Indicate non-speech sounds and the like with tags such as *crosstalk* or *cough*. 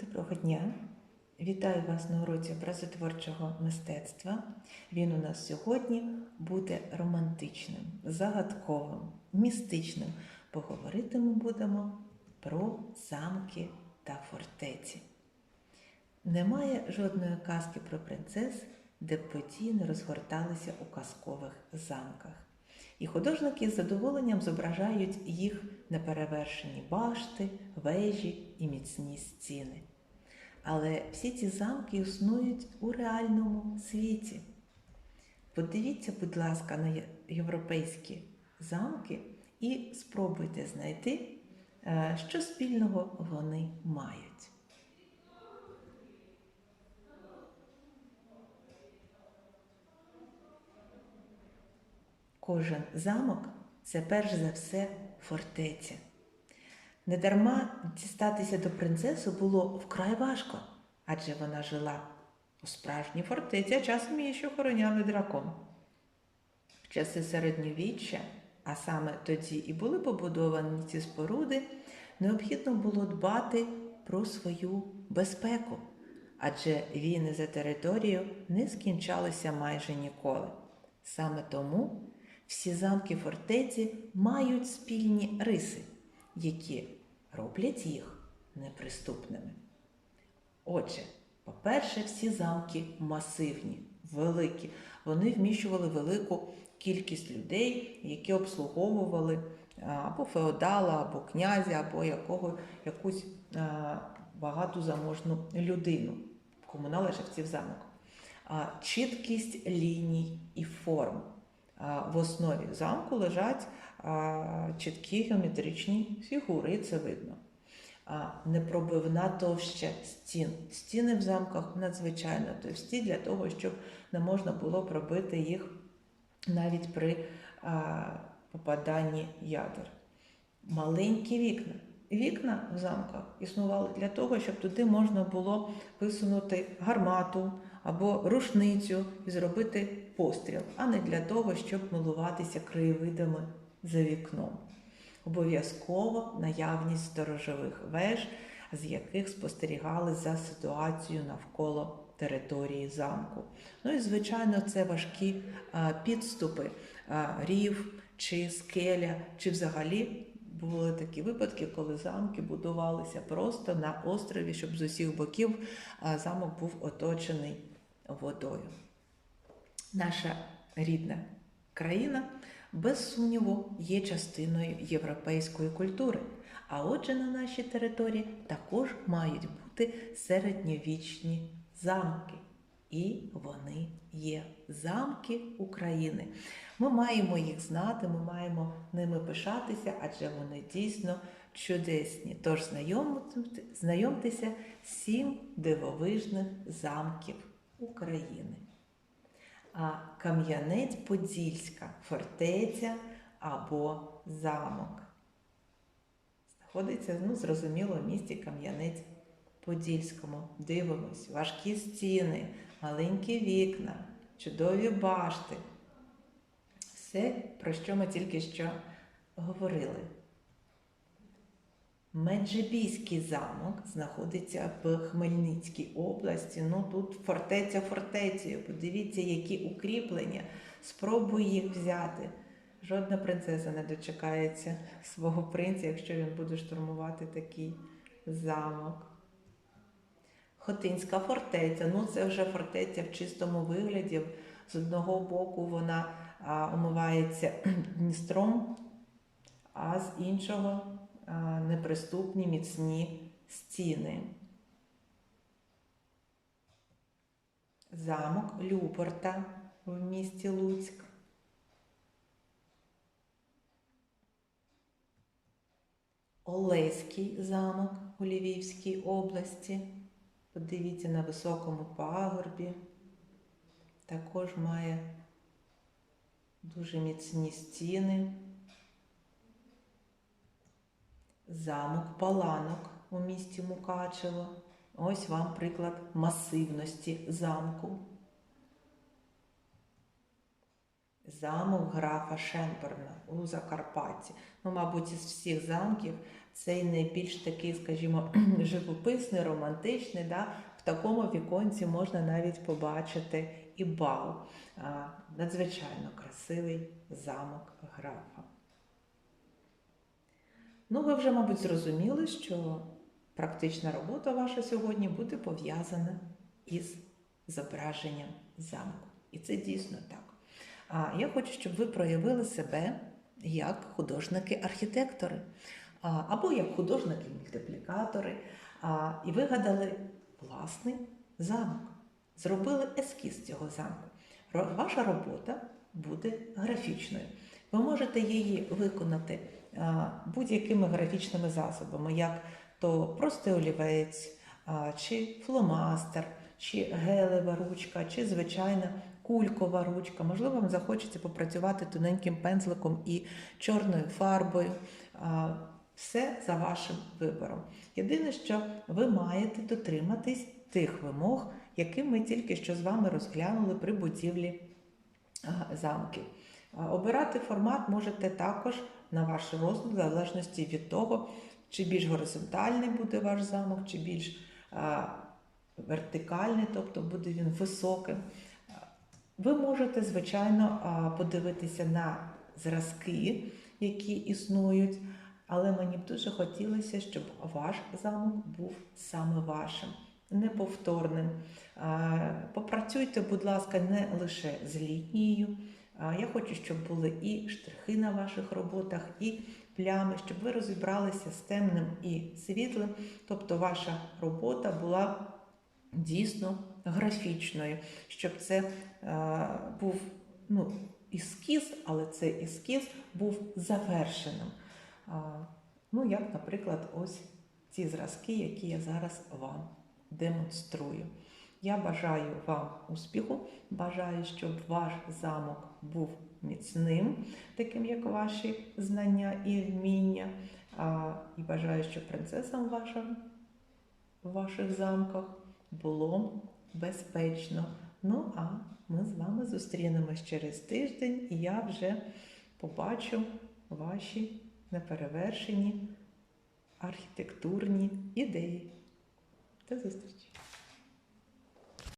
Доброго дня! Вітаю вас на уроці образотворчого мистецтва. Він у нас сьогодні буде романтичним, загадковим, містичним. Поговорити ми будемо про замки та фортеці. Немає жодної казки про принцес, де б події не розгорталися у казкових замках. І художники з задоволенням зображають їх неперевершені башти, вежі і міцні стіни. Але всі ці замки існують у реальному світі. Подивіться, будь ласка, на європейські замки і спробуйте знайти, е, що спільного вони мають. Кожен замок це перш за все фортеця. Недарма дістатися до принцеси було вкрай важко, адже вона жила у справжній фортеці, а часом її ще охороняли дракон. В часи середньовіччя, а саме тоді і були побудовані ці споруди, необхідно було дбати про свою безпеку, адже війни за територію не скінчалися майже ніколи. Саме тому всі замки фортеці мають спільні риси, які роблять їх неприступними. Отже, по-перше, всі замки масивні, великі. Вони вміщували велику кількість людей, які обслуговували або феодала, або князя, або якого, якусь а, багату заможну людину, кому належав цей замок. А, Чіткість ліній і форм. А, В основі замку лежать чіткі геометричні фігури, і це видно. А, Непробивна товща стін. Стіни в замках надзвичайно товсті для того, щоб не можна було пробити їх навіть при попаданні ядер. Маленькі вікна. Вікна в замках існували для того, щоб туди можна було висунути гармату або рушницю і зробити постріл, а не для того, щоб милуватися краєвидами за вікном. Обов'язково наявність сторожових веж, з яких спостерігали за ситуацією навколо території замку. Ну і, звичайно, це важкі підступи, рів чи скеля, чи взагалі були такі випадки, коли замки будувалися просто на острові, щоб з усіх боків замок був оточений водою. Наша рідна країна, без сумніву, є частиною європейської культури. А отже, на нашій території також мають бути середньовічні замки. І вони є замки України. Ми маємо їх знати, ми маємо ними пишатися, адже вони дійсно чудесні. Тож знайомте- знайомтеся сім дивовижних замків України. А Кам'янець-Подільська фортеця або замок. Знаходиться, ну, зрозуміло, в місті Кам'янець-Подільському. Дивимось, важкі стіни, маленькі вікна, чудові башти. Все, про що ми тільки що говорили. Меджибійський замок знаходиться в Хмельницькій області. Ну тут фортеця фортецею. Подивіться, які укріплення. Спробуй їх взяти. Жодна принцеса не дочекається свого принця, якщо він буде штурмувати такий замок. Хотинська фортеця. Ну це вже фортеця в чистому вигляді. З одного боку вона а, омивається *clears throat* Дністром, а з іншого неприступні міцні стіни. Замок Люборта в місті Луцьк. Олеський замок у Львівській області. Подивіться на високому пагорбі. Також має дуже міцні стіни. Замок Паланок у місті Мукачево. Ось вам приклад масивності замку. Замок графа Шенберна у Закарпатті. Ну, мабуть, із всіх замків цей найбільш такий, скажімо, *clears throat* живописний, романтичний. Да? В такому віконці можна навіть побачити і бал. Надзвичайно красивий замок графа. Ну, ви вже, мабуть, зрозуміли, що практична робота ваша сьогодні буде пов'язана із зображенням замку. І це дійсно так. А я хочу, щоб ви проявили себе як художники-архітектори, або як художники-мультиплікатори, і вигадали власний замок, зробили ескіз цього замку. Ваша робота буде графічною. Ви можете її виконати будь-якими графічними засобами, як то простий олівець, чи фломастер, чи гелева ручка, чи звичайна кулькова ручка. Можливо, вам захочеться попрацювати тоненьким пензликом і чорною фарбою. Все за вашим вибором. Єдине, що ви маєте дотриматись тих вимог, які ми тільки що з вами розглянули при будівлі замків. Обирати формат можете також на ваш розгляд, в залежності від того, чи більш горизонтальний буде ваш замок, чи більш вертикальний, тобто буде він високим. Ви можете, звичайно, подивитися на зразки, які існують, але мені б дуже хотілося, щоб ваш замок був саме вашим, неповторним. Попрацюйте, будь ласка, не лише з лінією. Я хочу, щоб були і штрихи на ваших роботах, і плями, щоб ви розібралися з темним і світлим. Тобто ваша робота була дійсно графічною, щоб це е, був ну, ескіз, але цей ескіз був завершеним. А, ну, як, наприклад, ось ці зразки, які я зараз вам демонструю. Я бажаю вам успіху, бажаю, щоб ваш замок був міцним, таким як ваші знання і вміння. І бажаю, щоб принцесам вашим в ваших замках було безпечно. Ну, а ми з вами зустрінемось через тиждень, і я вже побачу ваші неперевершені архітектурні ідеї. До зустрічі!